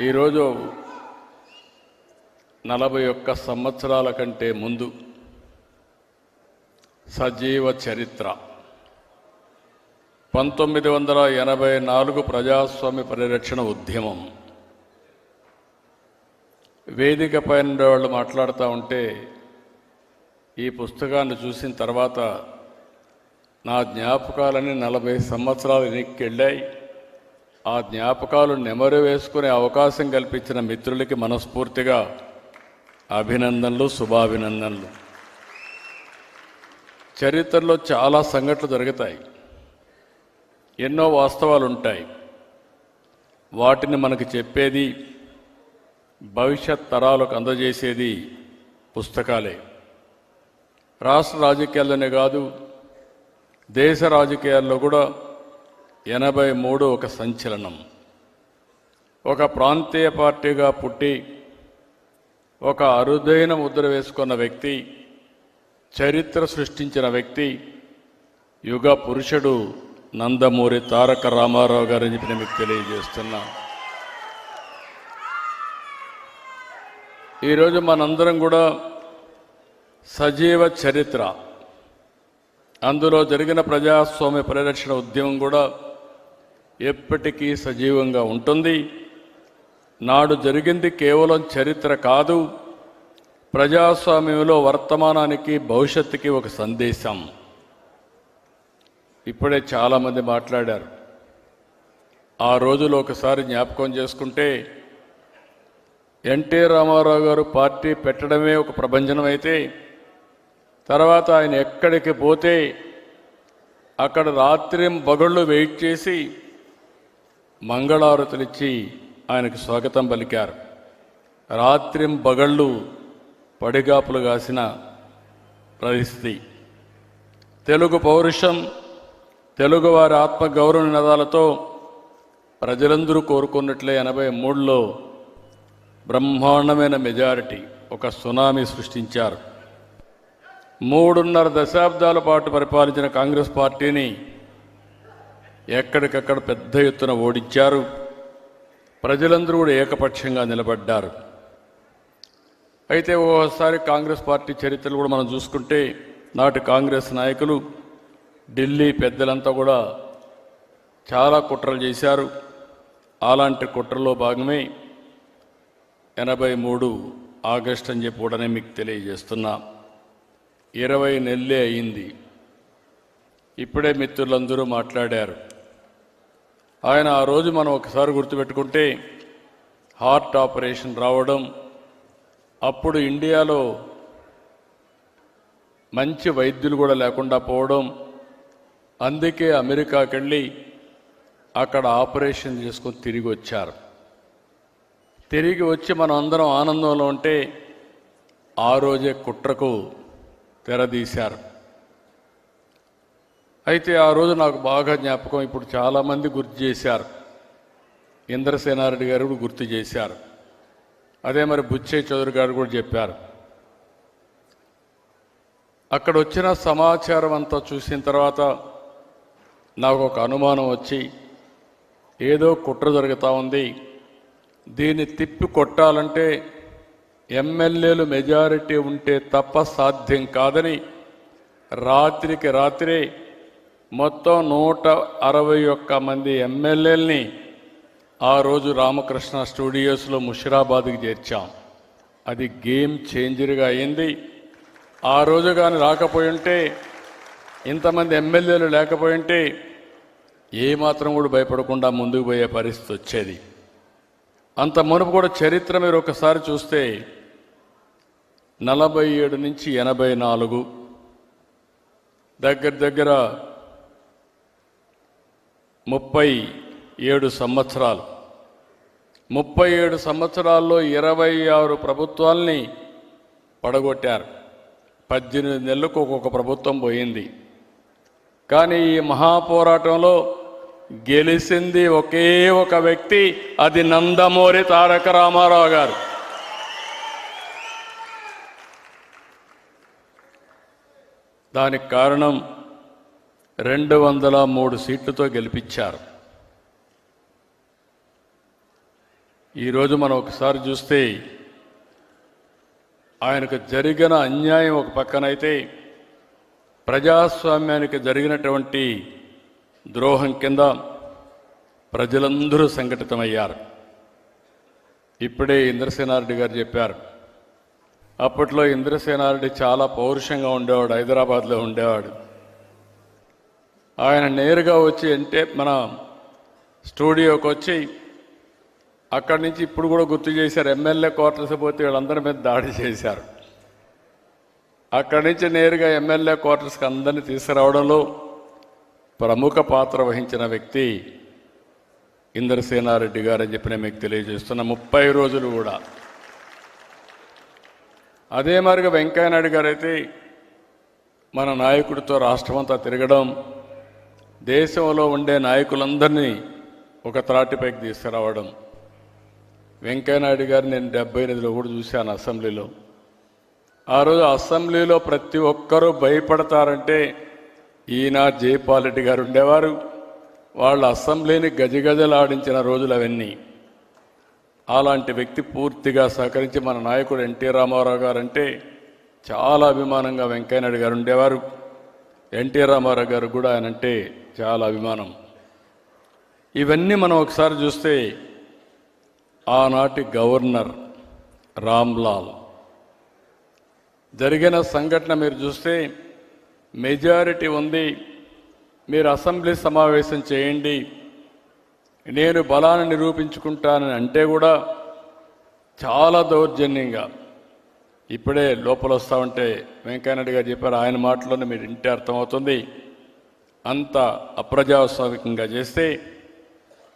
ఈరోజు నలభై ఒక్క సంవత్సరాల కంటే ముందు సజీవ చరిత్ర. పంతొమ్మిది వందల ఎనభై నాలుగు ప్రజాస్వామ్య పరిరక్షణ ఉద్యమం. వేదిక పైన వాళ్ళు మాట్లాడుతూ ఉంటే ఈ పుస్తకాన్ని చూసిన తర్వాత నా జ్ఞాపకాలని నలభై సంవత్సరాలు వెనక్కి ఆ జ్ఞాపకాలు నెమరు వేసుకునే అవకాశం కల్పించిన మిత్రులకి మనస్ఫూర్తిగా అభినందనలు శుభాభినందనలు. చరిత్రలో చాలా సంఘటనలు జరుగుతాయి. ఎన్నో వాస్తవాలు ఉంటాయి వాటిని మనకు చెప్పేది భవిష్యత్ తరాలకు అందజేసేది పుస్తకాలే. రాష్ట్ర రాజకీయాల్లోనే కాదు దేశ రాజకీయాల్లో కూడా ఎనభై మూడు ఒక సంచలనం. ఒక ప్రాంతీయ పార్టీగా పుట్టి ఒక అరుదైన ముద్ర వేసుకున్న వ్యక్తి చరిత్ర సృష్టించిన వ్యక్తి యుగ పురుషుడు నందమూరి తారక రామారావు గారని చెప్పి మీకు తెలియజేస్తున్నా. ఈరోజు మనందరం కూడా సజీవ చరిత్ర. అందులో జరిగిన ప్రజాస్వామ్య పరిరక్షణ ఉద్యమం కూడా ఎప్పటికీ సజీవంగా ఉంటుంది. నాడు జరిగింది కేవలం చరిత్ర కాదు. ప్రజాస్వామ్యంలో వర్తమానానికి భవిష్యత్తుకి ఒక సందేశం. ఇప్పుడే చాలామంది మాట్లాడారు. ఆ రోజులో ఒకసారి జ్ఞాపకం చేసుకుంటే ఎన్టీ రామారావు గారు పార్టీ పెట్టడమే ఒక ప్రభంజనం అయితే తర్వాత ఆయన ఎక్కడికి పోతే అక్కడ రాత్రి బగళ్ళు వెయిట్ చేసి మంగళారతులిచ్చి ఆయనకు స్వాగతం పలికారు. రాత్రిం బగళ్ళు పడిగాపులు కాసిన పరిస్థితి తెలుగు పౌరుషం తెలుగువారి ఆత్మగౌరవ నినాదాలతో ప్రజలందరూ కోరుకున్నట్లే ఎనభై మూడులో బ్రహ్మాండమైన మెజారిటీ ఒక సునామీ సృష్టించారు. మూడున్నర దశాబ్దాల పాటు పరిపాలించిన కాంగ్రెస్ పార్టీని ఎక్కడికక్కడ పెద్ద ఎత్తున ఓడించారు. ప్రజలందరూ కూడా ఏకపక్షంగా నిలబడ్డారు. అయితే ఓసారి కాంగ్రెస్ పార్టీ చరిత్రలు కూడా మనం చూసుకుంటే నాటి కాంగ్రెస్ నాయకులు ఢిల్లీ పెద్దలంతా కూడా చాలా కుట్రలు చేశారు. అలాంటి కుట్రలో భాగమే ఎనభై మూడు ఆగస్ట్ అని చెప్పి మీకు తెలియజేస్తున్నా. ఇరవై నెలలే అయింది. ఇప్పుడే మిత్రులందరూ మాట్లాడారు. ఆయన ఆ రోజు మనం ఒకసారి గుర్తుపెట్టుకుంటే హార్ట్ ఆపరేషన్ రావడం అప్పుడు ఇండియాలో మంచి వైద్యులు కూడా లేకుండా పోవడం అందుకే అమెరికాకి వెళ్ళి అక్కడ ఆపరేషన్ చేసుకొని తిరిగి వచ్చారు. తిరిగి వచ్చి మనం అందరం ఆనందంలో ఉంటే ఆ రోజే కుట్రకు తెరదీశారు. అయితే ఆ రోజు నాకు బాగా జ్ఞాపకం. ఇప్పుడు చాలామంది గుర్తు చేశారు. ఇంద్రసేనారెడ్డి గారు కూడా గుర్తు చేశారు. అదే మరి బుచ్చే చౌదరి గారు కూడా చెప్పారు. అక్కడ వచ్చిన సమాచారం అంతా చూసిన తర్వాత నాకు ఒక అనుమానం వచ్చి ఏదో కుట్ర జరుగుతూ ఉంది. దీన్ని తిప్పి కొట్టాలంటే ఎమ్మెల్యేలు మెజారిటీ ఉంటే తప్ప సాధ్యం కాదని రాత్రికి రాత్రే మొత్తం నూట అరవై ఒక్క మంది ఎమ్మెల్యేలని ఆ రోజు రామకృష్ణ స్టూడియోస్లో ముషిరాబాద్కి చేర్చాం. అది గేమ్ చేంజర్గా అయింది. ఆ రోజు కానీ రాకపోయి ఉంటే ఇంతమంది ఎమ్మెల్యేలు లేకపోయి ఉంటే ఏమాత్రం కూడా భయపడకుండా ముందుకు పోయే పరిస్థితి వచ్చేది. అంత మునుపు కూడా చరిత్ర మీరు ఒకసారి చూస్తే నలభై ఏడు నుంచి ఎనభై నాలుగు దగ్గర దగ్గర ముప్పై ఏడు సంవత్సరాలు. ముప్పై ఏడు సంవత్సరాల్లో ఇరవై ఆరు ప్రభుత్వాల్ని పడగొట్టారు. పద్దెనిమిది నెలలకు ఒక్కొక్క ప్రభుత్వం పోయింది. కానీ ఈ మహాపోరాటంలో గెలిచింది ఒకే ఒక వ్యక్తి అది నందమూరి తారక రామారావు గారు. దానికి కారణం రెండు వందల మూడు సీట్లతో గెలిపించారు. ఈరోజు మనం ఒకసారి చూస్తే ఆయనకు జరిగిన అన్యాయం ఒక పక్కనైతే ప్రజాస్వామ్యానికి జరిగినటువంటి ద్రోహం కింద ప్రజలందరూ సంఘటితమయ్యారు. ఇప్పుడే ఇంద్రసేనారెడ్డి గారు చెప్పారు. అప్పట్లో ఇంద్రసేనారెడ్డి చాలా పౌరుషంగా ఉండేవాడు హైదరాబాద్లో ఉండేవాడు. ఆయన నేరుగా వచ్చి అంటే మన స్టూడియోకి వచ్చి అక్కడి నుంచి ఇప్పుడు కూడా గుర్తు చేశారు ఎమ్మెల్యే క్వార్టర్స్ పోతే వీళ్ళందరి మీద దాడి చేశారు. అక్కడి నుంచి నేరుగా ఎమ్మెల్యే క్వార్టర్స్కి అందరినీ తీసుకురావడంలో ప్రముఖ పాత్ర వహించిన వ్యక్తి ఇంద్రసేనారెడ్డి గారు అని చెప్పి నేను మీకు తెలియజేస్తున్న. ముప్పై రోజులు కూడా. అదే మరిగా వెంకయ్యనాయుడు గారు అయితే మన నాయకుడితో రాష్ట్రమంతా తిరగడం దేశంలో ఉండే నాయకులందరినీ ఒక త్రాటిపైకి తీసుకురావడం. వెంకయ్యనాయుడు గారు నేను డెబ్బై ఎనిమిదిలో కూడా చూశాను అసెంబ్లీలో. ఆ రోజు అసెంబ్లీలో ప్రతి ఒక్కరూ భయపడతారంటే ఈయన జయపాల్ రెడ్డి గారు ఉండేవారు. వాళ్ళు అసెంబ్లీని గజగజలాడించిన రోజులు అవన్నీ. అలాంటి వ్యక్తి పూర్తిగా సహకరించి మన నాయకుడు ఎన్టీ రామారావు గారు అంటే చాలా అభిమానంగా వెంకయ్యనాయుడు గారు ఉండేవారు. ఎన్టీ రామారావు గారు కూడా ఆయన అంటే చాలా అభిమానం. ఇవన్నీ మనం ఒకసారి చూస్తే ఆనాటి గవర్నర్ రామ్లాల్. జరిగిన సంఘటన మీరు చూస్తే మెజారిటీ ఉంది మీరు అసెంబ్లీ సమావేశం చేయండి నేను బలాన్ని నిరూపించుకుంటానని అంటే కూడా చాలా దౌర్జన్యంగా. ఇప్పుడే లోపల వస్తా ఉంటే వెంకయ్యనాయుడు గారు చెప్పారు ఆయన మాటలోనే మీరు ఇంటే అర్థమవుతుంది. అంత అప్రజాస్వామికంగా చేస్తే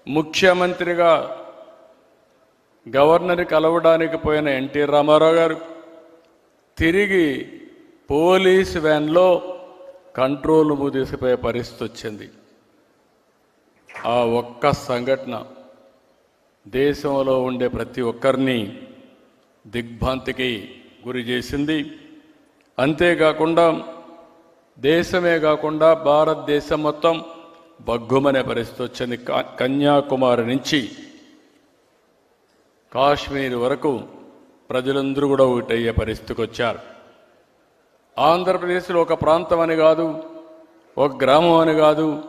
ముఖ్యమంత్రిగా గవర్నర్ కలవడానికి పోయిన ఎన్టీ రామారావు గారు తిరిగి పోలీస్ వ్యాన్లో కంట్రోల్ రూమ్ తీసుకుపోయే పరిస్థితి వచ్చింది. ఆ ఒక్క సంఘటన దేశంలో ఉండే ప్రతి ఒక్కరిని దిగ్భ్రాంతికి గురి చేసింది. అంతేకాకుండా దేశమే కాకుండా భారతదేశం మొత్తం బగ్గుమనే పరిస్థితి వచ్చింది. కన్యాకుమారి నుంచి కాశ్మీర్ వరకు ప్రజలందరూ కూడా ఒకటయ్యే పరిస్థితికి వచ్చారు. ఆంధ్రప్రదేశ్లో ఒక ప్రాంతం అని కాదు ఒక గ్రామం అని కాదు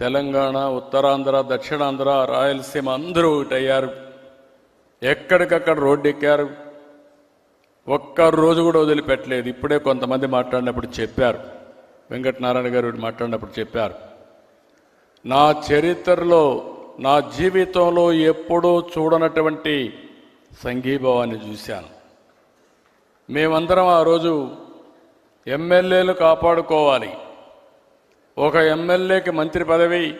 తెలంగాణ ఉత్తరాంధ్ర దక్షిణాంధ్ర రాయలసీమ అందరూ ఒకటయ్యారు ఎక్కడికక్కడ రోడ్డు ఎక్కారు ఒక్క రోజు కూడా వదిలిపెట్టలేదు. ఇప్పుడే కొంతమంది మాట్లాడినప్పుడు చెప్పారు. వెంకటనారాయణ గారు మాట్లాడినప్పుడు చెప్పారు. నా చరిత్రలో నా జీవితంలో ఎప్పుడూ చూడనటువంటి సంఘీభావాన్ని చూశాను. మేమందరం ఆ రోజు ఎమ్మెల్యేలు కాపాడుకోవాలి. ఒక ఎమ్మెల్యేకి మంత్రి పదవి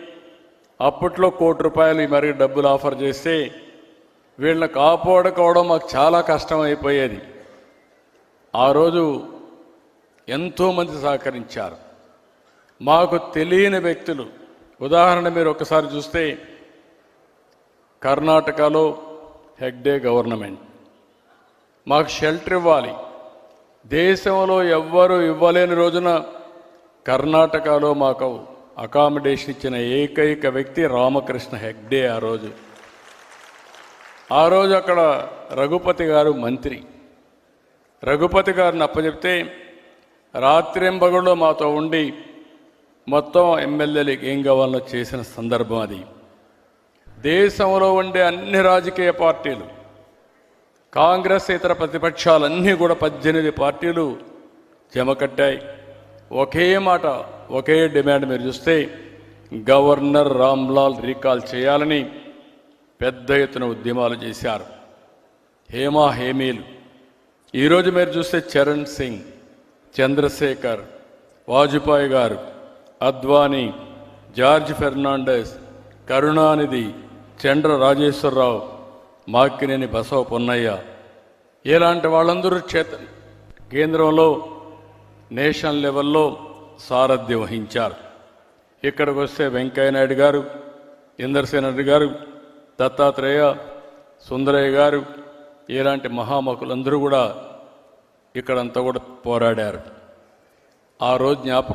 అప్పట్లో కోటి రూపాయలు మరి డబ్బులు ఆఫర్ చేస్తే వీళ్ళని కాపాడుకోవడం మాకు చాలా కష్టం అయిపోయేది ఆ రోజు ఎంతోమంది సహకరించారు. మాకు తెలియని వ్యక్తులు. ఉదాహరణ మీరు ఒకసారి చూస్తే కర్ణాటకలో హెగ్డే గవర్నమెంట్. మాకు షెల్టర్ ఇవ్వాలి. దేశంలో ఎవ్వరూ ఇవ్వలేని రోజున కర్ణాటకలో మాకు అకామిడేషన్ ఇచ్చిన ఏకైక వ్యక్తి రామకృష్ణ హెగ్డే ఆ రోజు. ఆ రోజు అక్కడ రఘుపతి గారు మంత్రి. రఘుపతి గారిని అప్పచెప్తే రాత్రింబగుళ్ళు మాతో ఉండి మొత్తం ఎమ్మెల్యేలకు ఏం కావాలో చేసిన సందర్భం అది. దేశంలో ఉండే అన్ని రాజకీయ పార్టీలు కాంగ్రెస్ ఇతర ప్రతిపక్షాలన్నీ కూడా పద్దెనిమిది పార్టీలు జమకట్టాయి ఒకే మాట ఒకే డిమాండ్ మీరు చూస్తే గవర్నర్ రామ్లాల్ రీకాల్ చేయాలని పెద్ద ఎత్తున ఉద్యమాలు చేశారు. హేమా హేమీలు. ఈరోజు మీరు చూస్తే చరణ్ సింగ్ చంద్రశేఖర్ వాజ్పేయి గారు అద్వానీ జార్జ్ ఫెర్నాండెస్ కరుణానిధి చంద్ర రాజేశ్వరరావు మాకినేని బసవ పొన్నయ్య. ఇలాంటి వాళ్ళందరూ చేత కేంద్రంలో నేషనల్ లెవెల్లో సారథ్యం వహించారు. ఇక్కడికి వస్తే వెంకయ్యనాయుడు గారు ఇందర్సేన్ రెడ్డి గారు దత్తాత్రేయ సుందరయ్య గారు ఇలాంటి మహామకులందరూ కూడా ఇక్కడంతా కూడా పోరాడారు. ఆ రోజు జ్ఞాపకం